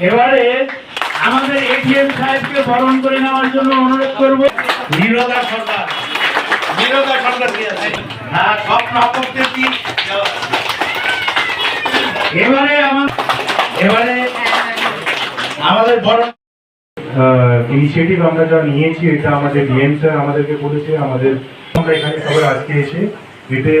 এবারে আমাদের এটিএম সাহেবকে বরণ করে নেওয়ার জন্য অনুরোধ করব। নীরদা সরকার নীরজা সরকার হ্যাঁ সব কি? এবারে আমার এবারে আমাদের বরণ ইনিশিয়েটিভ আমরা যা নিয়েছি এটা আমাদের ডিএম স্যার আমাদেরকে বলেছে আমাদের আমরা এখানে সবাই আজকে এসে এতে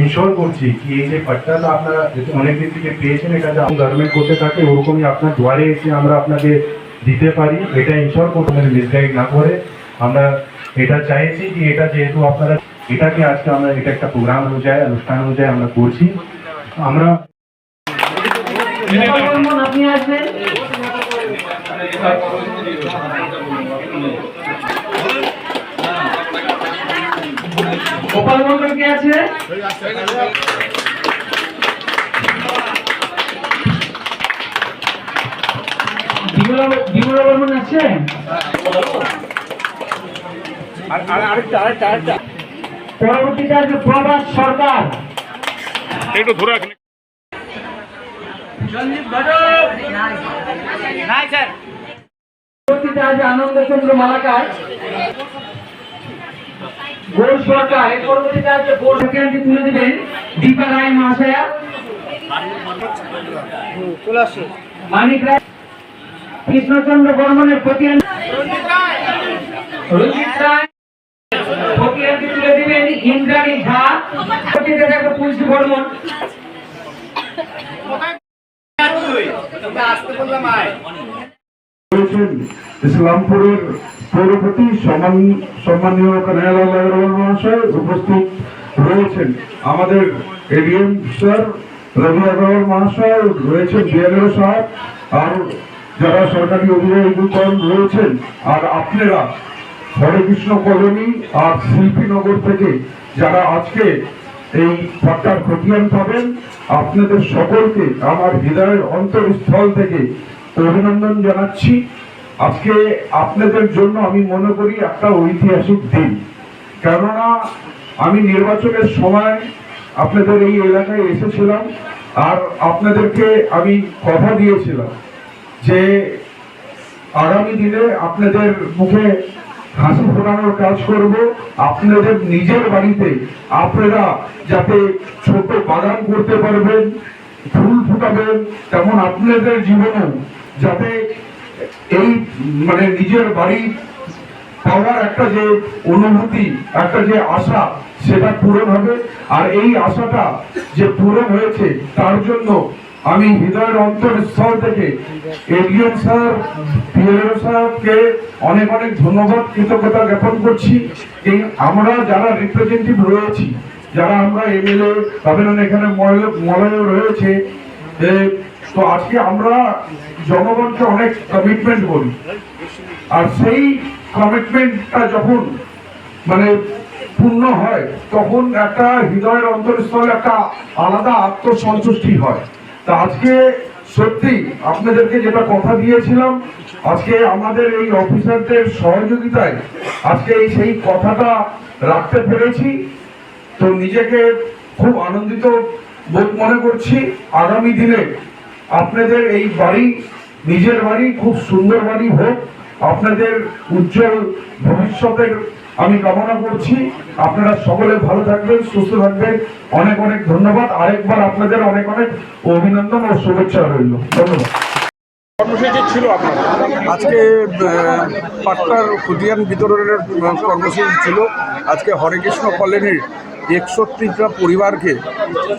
ইনশোর করছি কি এই যে পাট্টাটা আপনারা অনেক দিন থেকে পেয়েছেন, এটা যে গভর্নমেন্ট করতে থাকে, ওরকমই আপনার দুয়ারে এসে আমরা আপনাকে দিতে পারি। এটা ইনশোর করতে মিসগাইড না করে। আমরা এটা চাইছি কি এটা যেহেতু আপনারা, এটাকে আজকে আমরা, এটা একটা প্রোগ্রাম অনুযায়ী, অনুষ্ঠান অনুযায়ী আমরা করছি। আমরা আপনি আসবেন? গোপাল মন্ডল কে আছে? বিমলা বিমলা বর্মন আছে? পরবর্তীতে আছে প্রভাস সরকার। একটু ধরে রাখেন। পরবর্তীতে আছে আনন্দচন্দ্র মালাকার। গোল সরকার এর পরবর্তীতে আছে গোল সেকেন্ডটি তুলে দিবেন দীপা রায় মহাশয়া মানিক রায় কৃষ্ণচন্দ্র বর্মনের প্রতি রঞ্জিত রায় প্রতিহারটি তুলে দিবেন ইন্দ্রাণী ঝা। প্রতিতে দেখো তুলসী বর্মন। ইসলামপুরের সমান, সম্মানীয় কানাইলাল আগরওয়াল মহাশয় উপস্থিত রয়েছেন। আমাদের এডিএম স্যার, রবি আগরওয়াল মহাশয় রয়েছেন, বিএলও সাহেব, আর যারা সরকারি অভিভাবকগণ রয়েছেন, আর আপনারা হরে কৃষ্ণ কলোনি আর শিল্পীনগর থেকে যারা আজকে এই পাট্টার খতিয়ান পাবেন, আপনাদের সকলকে আমার হৃদয়ের অন্তরস্থল থেকে অভিনন্দন জানাচ্ছি। আজকে আপনাদের জন্য আমি মনে করি একটা ঐতিহাসিক দিন। কেননা, আমি নির্বাচনের সময় আপনাদের এই এলাকায় এসেছিলাম আর আপনাদেরকে আমি কথা দিয়েছিলাম যে আগামী দিনে আপনাদের মুখে হাসি ফোটানোর কাজ করব। আপনাদের নিজের বাড়িতে আপনারা যাতে ছোট বাগান করতে পারবেন, ফুল ফুটাবেন, তেমন আপনাদের জীবনেও যাতে এই মানে নিজের বাড়ি পাওয়ার একটা যে অনুভূতি, একটা যে আশা, সেটা পূরণ হবে। আর এই আশাটা যে পূরণ হয়েছে, তার জন্য আমি হৃদয়ের অন্তরস্থল থেকে এডিএম স্যার পিএলও সাহেবকে অনেক অনেক ধন্যবাদ, কৃতজ্ঞতা জ্ঞাপন করছি। এই আমরা যারা রিপ্রেজেন্টেটিভ রয়েছি, যারা আমরা এমএলএ, তাদের এখানে মলয় রয়েছে তো আজকে আমরা জনগণকে অনেক কমিটমেন্ট করি আর সেই কমিটমেন্টটা যখন মানে পূর্ণ হয়, তখন একটা হৃদয়ের অন্তরস্থলে একটা আলাদা আত্মসন্তুষ্টি হয়। তা আজকে সত্যি আপনাদেরকে যেটা কথা দিয়েছিলাম, আজকে আমাদের এই অফিসারদের সহযোগিতায় আজকে এই সেই কথাটা রাখতে পেরেছি। তো নিজেকে খুব আনন্দিত মনে করছি আগামী দিনে আপনাদের এই বাড়ি নিজের বাড়ি খুব সুন্দর বাড়ি হোক আপনাদের উজ্জ্বল ভবিষ্যতের আমি কামনা করছি। আপনারা সকলে ভালো থাকবেন সুস্থ থাকবেন। অনেক অনেক ধন্যবাদ। আরেকবার আপনাদের অনেক অনেক অভিনন্দন ও শুভেচ্ছা রইল। ধন্যবাদ। আজকে আহ, পাট্টার খুদিয়ান বিতরণের কর্মসূচি ছিল। আজকে হরেকৃষ্ণ কলোনির একষট্টিটা পরিবারকে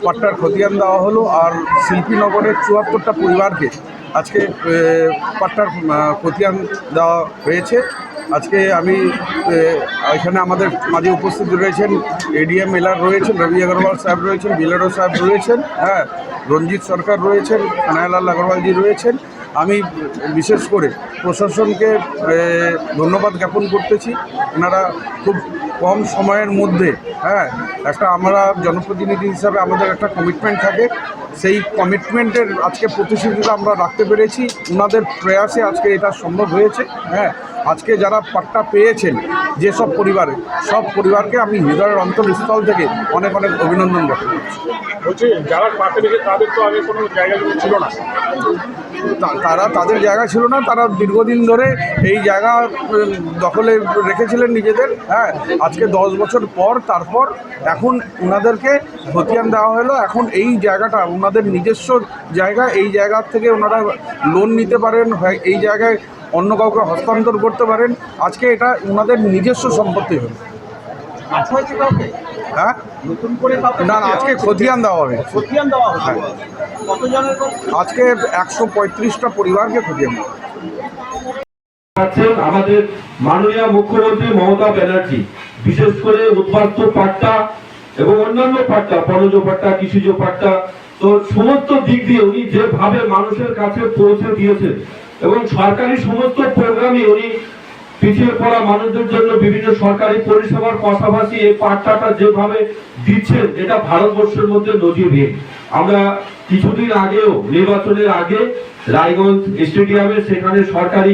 পাট্টার খতিয়ান দেওয়া হলো আর শিল্পীনগরের চুয়াত্তরটা পরিবারকে আজকে পাট্টার খতিয়ান দেওয়া হয়েছে। আজকে আমি এখানে আমাদের মাঝে উপস্থিত রয়েছেন এডিএম এলার রয়েছেন, রবি আগরওয়াল সাহেব রয়েছেন, বিলারো সাহেব রয়েছেন হ্যাঁ রঞ্জিত সরকার রয়েছেন কানায়ালাল আগরওয়ালজি রয়েছেন। আমি বিশেষ করে প্রশাসনকে ধন্যবাদ জ্ঞাপন করতেছি। ওনারা খুব কম সময়ের মধ্যে হ্যাঁ একটা আমরা জনপ্রতিনিধি হিসাবে আমাদের একটা কমিটমেন্ট থাকে। সেই কমিটমেন্টের আজকে প্রতিশ্রুতিটা আমরা রাখতে পেরেছি। ওনাদের প্রয়াসে আজকে এটা সম্ভব হয়েছে হ্যাঁ। আজকে যারা পাট্টা পেয়েছেন যেসব পরিবারে, সব পরিবারকে আমি হৃদয়ের অন্তরস্থল থেকে অনেক অনেক অভিনন্দন জ্ঞাপন বলছি, যারা থেকে তাদের তো আগে কোনো জায়গা ছিল না। তারা তাদের জায়গা ছিল না, তারা দীর্ঘদিন ধরে এই জায়গা দখলে রেখেছিলেন নিজেদের হ্যাঁ। আজকে দশ বছর পর, তারপর এখন ওনাদেরকে খতিয়ান দেওয়া হলো। এখন এই জায়গাটা ওনাদের নিজস্ব জায়গা, এই জায়গা থেকে ওনারা লোন নিতে পারেন, হয়, এই জায়গায় অন্য কাউকে হস্তান্তর করতে পারেন। আজকে এটা ওনাদের নিজস্ব সম্পত্তি হলো। হ্যাঁ? নতুন করে না না আজকে খতিয়ান দেওয়া হবে। খতিয়ান দেওয়া হচ্ছে আজকে একশো পঁয়ত্রিশটা পরিবারকে খতিয়ান দেওয়া আছেন আমাদের মাননীয় মুখ্যমন্ত্রী মমতা ব্যানার্জি। বিশেষ করে উদ্বাস্ত পাট্টা এবং অন্যান্য পাট্টা বনজ পাট্টা কৃষিজ পাট্টা তো সমস্ত দিক দিয়ে উনি যেভাবে মানুষের কাছে পৌঁছে দিয়েছেন এবং সরকারি সমস্ত প্রোগ্রামে উনি পিছিয়ে পড়া মানুষদের জন্য বিভিন্ন সরকারি পরিষেবার পাশাপাশি এই পাট্টাটা যেভাবে দিচ্ছেন, এটা ভারতবর্ষের মধ্যে নজিরবিহীন। আমরা কিছুদিন আগেও, নির্বাচনের আগে রায়গঞ্জ স্টেডিয়ামে সেখানে সরকারি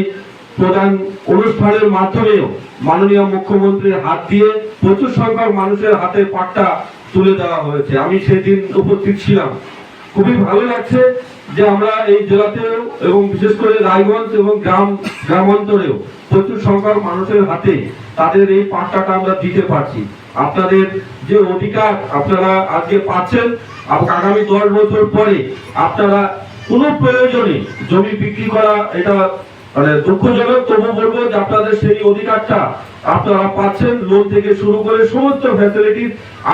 প্রধান অনুষ্ঠানের মাধ্যমেও মাননীয় মুখ্যমন্ত্রীর হাত দিয়ে প্রচুর সংখ্যক মানুষের হাতে পাট্টা তুলে দেওয়া হয়েছে। আমি সেদিন উপস্থিত ছিলাম। খুবই ভালো লাগছে। যে আমরা এই জেলাতেও এবং বিশেষ করে রায়গঞ্জ এবং গ্রাম গ্রামান্তরেও প্রচুর সংখ্যক মানুষের হাতে তাদের এই পাট্টাটা আমরা দিতে পারছি। আপনাদের যে অধিকার আপনারা আজকে পাচ্ছেন আগামী দশ বছর পরে আপনারা কোনো প্রয়োজনে জমি বিক্রি করা এটা মানে দুঃখজনক। তবু বলব যে আপনাদের সেই অধিকারটা আপনারা পাচ্ছেন লোন থেকে শুরু করে সমস্ত ফ্যাসিলিটি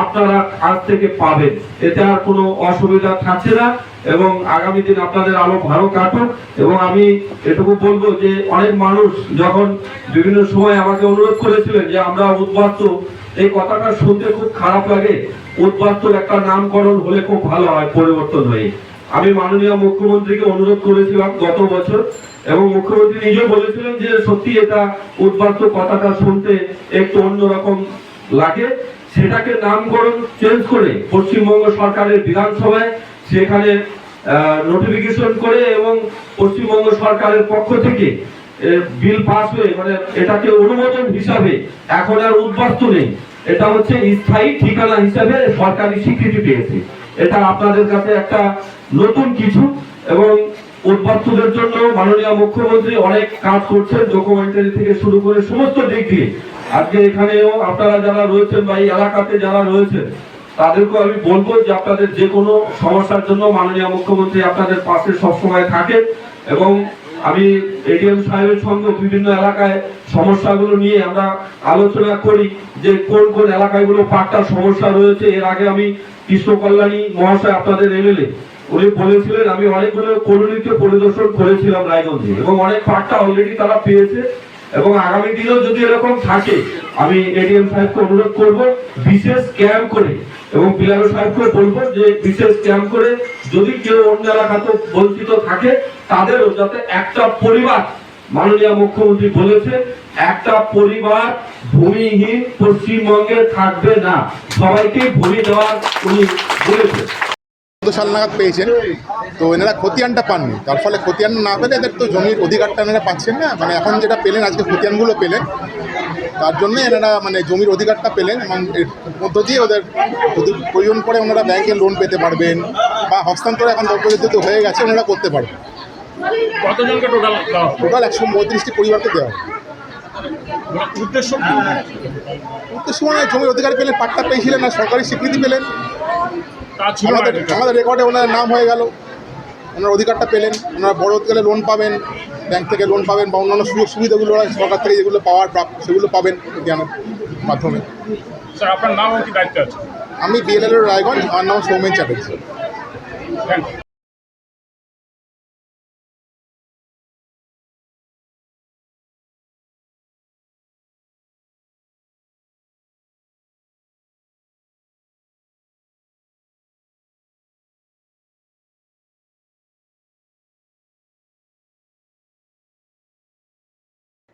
আপনারা আজ থেকে পাবেন। এতে আর কোনো অসুবিধা থাকছে না। এবং আগামী দিন আপনাদের আলো ভালো কাটুক। এবং আমি এটুকু বলব যে, অনেক মানুষ যখন বিভিন্ন সময় আমাকে অনুরোধ করেছিলেন যে, আমরা উদ্বাস্ত। এই কথাটা শুনতে খুব খারাপ লাগে। উদ্বাস্ত একটা নামকরণ হলে খুব ভালো হয়, পরিবর্তন হয়ে। আমি মাননীয় মুখ্যমন্ত্রীকে অনুরোধ করেছিলাম গত বছর, এবং মুখ্যমন্ত্রী নিজে বলেছিলেন যে, সত্যি এটা উদ্বাস্ত কথাটা শুনতে একটু অন্যরকম লাগে। সেটাকে নামকরণ চেঞ্জ করে পশ্চিমবঙ্গ সরকারের বিধানসভায় সেখানে নোটিফিকেশন করে এবং পশ্চিমবঙ্গ সরকারের পক্ষ থেকে বিল পাস হয়ে মানে এটাকে অনুমোদন হিসাবে এখন আর উদ্বাস্ত নেই। এটা হচ্ছে স্থায়ী ঠিকানা হিসাবে সরকারি স্বীকৃতি পেয়েছে। এটা আপনাদের কাছে একটা নতুন কিছু এবং উদ্বাস্তুদের জন্য মাননীয় মুখ্যমন্ত্রী অনেক কাজ করছেন ডকুমেন্টারি থেকে শুরু করে সমস্ত দিক দিয়ে। আজকে এখানেও আপনারা যারা রয়েছেন বা এই এলাকাতে যারা রয়েছেন তাদেরকে আমি বলব যে আপনাদের যে কোনো সমস্যার জন্য মাননীয় মুখ্যমন্ত্রী আপনাদের পাশে সবসময় থাকেন এবং আমি এডিএম সাহেবের সঙ্গে বিভিন্ন এলাকায় সমস্যাগুলো নিয়ে আমরা আলোচনা করি যে কোন কোন এলাকাগুলো পাট্টার সমস্যা রয়েছে। এর আগে আমি কৃষ্ণ কল্যাণী মহাশয় আপনাদের এমএলএ উনি বলেছিলেন, আমি অনেকগুলো কলোনিকে পরিদর্শন করেছিলাম রায়গঞ্জে এবং অনেক পাট্টা অলরেডি তারা পেয়েছে এবং আগামী দিনেও যদি এরকম থাকে, আমি এডিএম সাহেবকে অনুরোধ করব বিশেষ ক্যাম্প করে এবং বিলাল সাহেবকে বলব যে বিশেষ ক্যাম্প করে যদি কেউ অন্য এলাকাতে বঞ্চিত থাকে, তাদেরও যাতে একটা পরিবার, মাননীয় মুখ্যমন্ত্রী বলেছে, একটা পরিবার ভূমিহীন পশ্চিমবঙ্গে থাকবে না। সবাইকে ভূমি দেওয়ার উনি বলেছেন। চোদ্দ সাল নাগাদ পেয়েছেন। তো এনারা খতিয়ানটা পাননি। তার ফলে খতিয়ান না পেলে এদের তো জমির অধিকারটা এনারা পাচ্ছেন না। মানে এখন যেটা পেলেন আজকে খতিয়ানগুলো পেলেন। তার জন্য এনারা মানে জমির অধিকারটা পেলেন এবং এর মধ্য দিয়ে ওদের প্রয়োজন পড়ে ওনারা ব্যাংকে লোন পেতে পারবেন বা হস্তান্তর এখন দরপরিস্থিতি হয়ে গেছে ওনারা করতে পারবেন। টোটাল একশো পঁয়ত্রিশটি পরিবারকে দেওয়া হবে। উদ্দেশ্য উদ্দেশ্য মানে জমির অধিকার পেলেন পাট্টা পেয়েছিলেন আর সরকারি স্বীকৃতি পেলেন। আমাদের আমাদের রেকর্ডে ওনার নাম হয়ে গেল। ওনার অধিকারটা পেলেন। ওনারা বড় গেলে লোন পাবেন ব্যাংক থেকে লোন পাবেন বা অন্যান্য সুযোগ সুবিধাগুলো সরকার থেকে যেগুলো পাওয়ার প্রাপ্ত সেগুলো পাবেন জ্ঞানের মাধ্যমে। স্যার আপনার নাম কি দায়িত্ব আছে? আমি বিএলএল রায়গঞ্জ আমার নাম সৌমেন চ্যাটার্জি। Thank you